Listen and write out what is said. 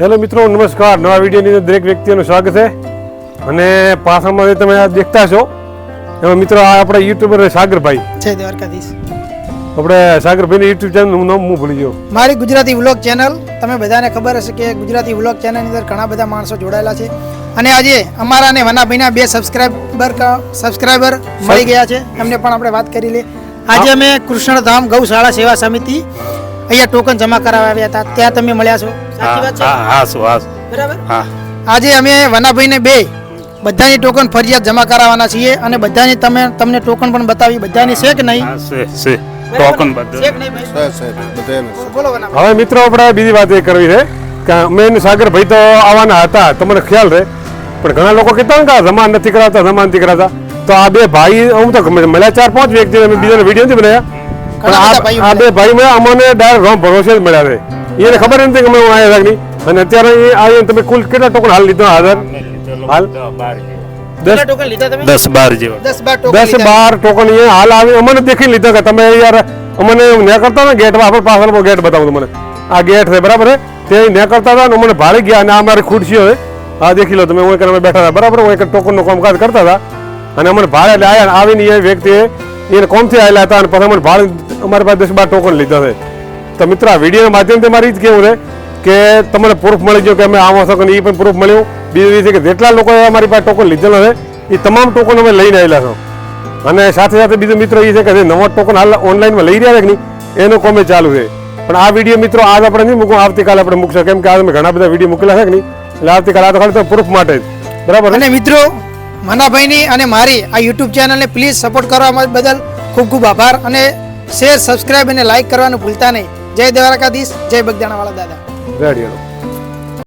Hello મિત્રો નમસ્કાર. નવા વિડીયોની અંદર દરેક વ્યક્તિનું સ્વાગત છે. અને પાછળમાં જે તમે આ દેખતા છો એમાં મિત્રો આ આપણા યુટ્યુબર સાગરભાઈ. છે દ્વારકાધીશ. આપણે સાગરભાઈની યુટ્યુબ ચેનલનું નામ હું ભૂલી ગયો. મારી ગુજરાતી વ્લોગ ચેનલ તમે બધાને ખબર હશે કે ગુજરાતી વ્લોગ ચેનલની અંદર ઘણા બધા માણસો જોડાયેલા છે. અને આજે અમારા અને વનાભાઈના બે સબસ્ક્રાઈબર સબસ્ક્રાઈબર મળી ગયા છે. એમને પણ આપણે વાત કરી લે આજે અમે કૃષ્ણધામ ગૌશાળા સેવા સમિતિ અહીંયા ટોકન જમા કરાવવા આવ્યા હતા. ત્યાં તમે મળ્યા છો. સાચી વાત છે. હા હા શું હા. બરાબર? હા. આજે અમે વનાભાઈને બે બધાની ટોકન ફરિયાદ જમા કરાવવાના છીએ અને બધાની તમે તમને ટોકન પણ બતાવી બધાની છે કે નહીં? હા છે છે. ટોકન છે બધું કે નહીં ભાઈ? બોલો વનાભાઈ. હવે મિત્રો આપણે બીજી વાત એ કરવી છે કે મેં સાગરભાઈ તો આવવાના હતા તમને ખ્યાલ રહે. પણ ઘણા લોકો કહેતા ને કે આ જમા નથી કરાવતા જમા નથી કરાવતા. તો આ બે ભાઈ હું તો મળ્યા ચાર પાંચ વ્યક્તિ અમે બીજાને વીડિયો નથી બનાવ્યા. પણ આ- આ બે ભાઈ મળ્યા અમને ડાયરેક્ટ રોમ ભરોસે જ મળ્યા છે. એને ખબર નથી કે અમે અહીંયા રાખની અને અત્યારે એ આવીને તમે કુલ કેટલા ટોકન હાલ લીધો હાજર હાલ? દસ ટોકન લીધા તમે દસ બાર જેવા દસ બાર ટોકન અહીંયા હાલ આવી. અમને દેખી લીધા કે તમે યાર અમને ન્યા કરતા ને ગેટ આપણે પાછળ ગેટ બતાવું મને આ ગેટ છે બરાબર છે? તે ન્યા કરતા હતા ને અમને ભાડી ગયા અને આ મારી ખુરશીઓ આ દેખી લો તમે હું અમે બેઠા હતા. બરાબર હું એક ટોકનનું કામકાજ કરતા હતા. અને અમને ભાડે એટલે આવ્યા ને આવીને એ વ્યક્તિએ એને કોમથી આવેલા હતા અને પછી અમને ભાડે અમારી પાસે દસ બાર ટોકન લીધા છે. તો મિત્ર, આ વિડીયોના માધ્યમથી મારી જ કેવું છે કે તમને પ્રૂફ મળી ગયો કે અમે આમાં છો કે એ પણ પ્રૂફ મળ્યું. બીજું રીતે કે જેટલા લોકોએ અમારી પાસે ટોકન લીધેલો છે, એ તમામ ટોકન અમે લઈને આવેલા છો. અને સાથે સાથે બીજો મિત્રો એ છે કે જે નવો ટોકન હાલ ઓનલાઈનમાં લઈ રહ્યા છે કે નહીં, એનો કોમે ચાલુ છે. પણ આ વીડિયો મિત્રો આજ આપણે નહીં મૂકું આવતીકાલે આપણે મૂકશું. કેમ કે આજે મેં ઘણા બધા વીડિયો મૂકેલા છે કે નહીં, એટલે આવતીકાલે આ તો ખાલી પ્રૂફ માટે જ. બરાબર અને મિત્રો, મનાભાઈની અને મારી આ યુટ્યુબ ચેનલને પ્લીઝ સપોર્ટ કરવા બદલ ખૂબ ખૂબ આભાર. અને શેર સબસ્ક્રાઈબ અને લાઈક કરવાનું ભૂલતા નહીં. જય દ્વારકાધીશ જય બગદાણાવાળા દાદા. રેડી